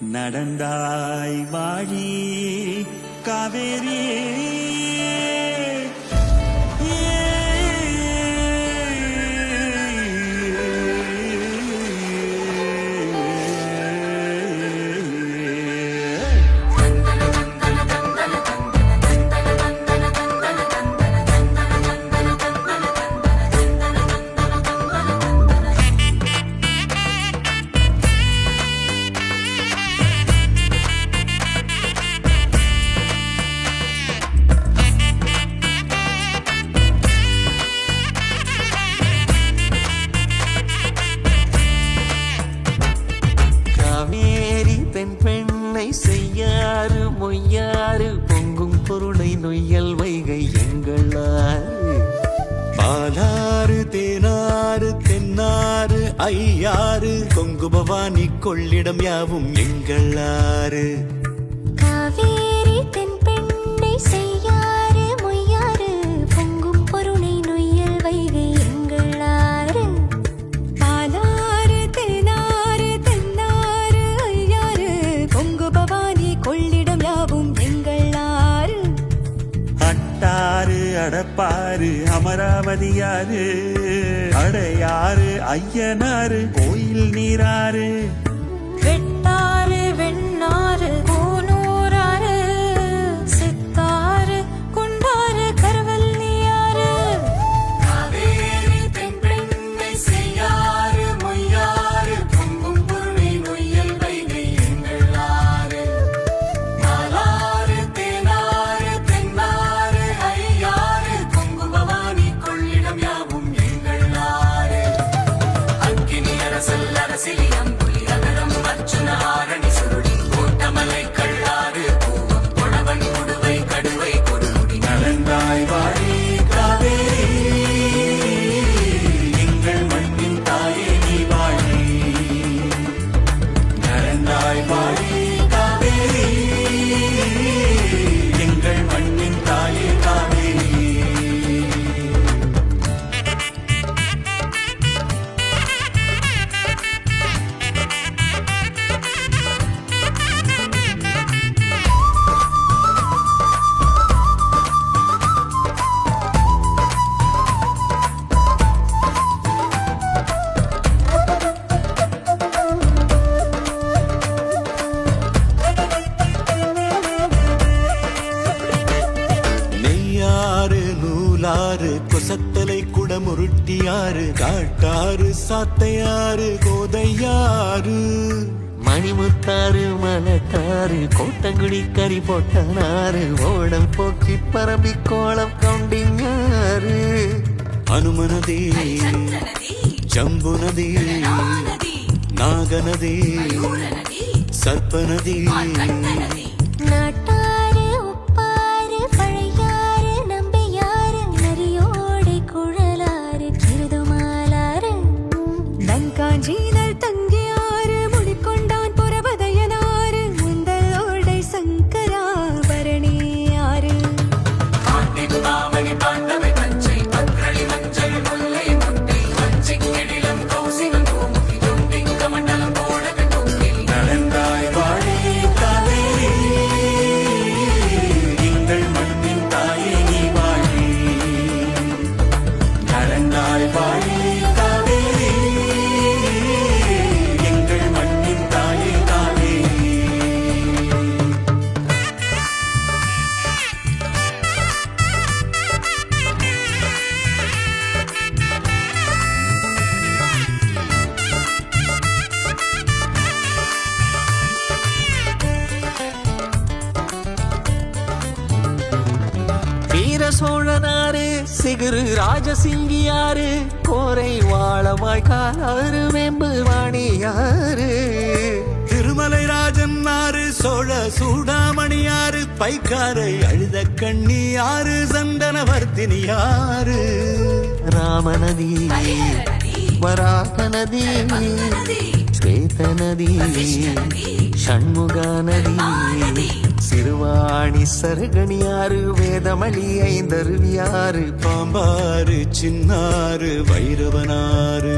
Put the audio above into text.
நடந்தாய் வாழி காவேரி. ஐயாறு கொங்கு பவானி கொள்ளிடம் யாவும் எங்கள் ஆறு. காவேரி தென் பெண்ணை செய்ய அட்டாறு அடப்பாறு அமராவதியாறு அடையாறு ஐயனாறு கோயில் நீராறு. கொசத்தலை குடமுருட்டியாறு காட்டாறு சாத்தையாறு கோதையாறு. மணிமுத்தாறு மலத்தாறு கோட்டங்குடி கறி போட்டனாறு ஓடம் போக்கி பரம்பி கோலம் கவுண்டிங்காறு அனுமனதே ஜம்புனதே நாகநதி சர்ப்பநதி வீர சோழனாறு சிகுரு ராஜசிங்கியாறு கோரை வாழமாய் காலாறு வெம்பு வாணியாறு திருமலை ராஜன் ஆறு சோழ சூடாமணியாறு பைக்காரை அழுத கண்ணியாறு சந்தனவர்த்தினியாறு ராமநதி வராக நதி ஸ்வேத நதி சண்முகா நதி சிறுவாணி சருகணியாறு வேதமணி ஐந்தருவியாறு பாம்பாறு சின்னாறு வைரவனாறு.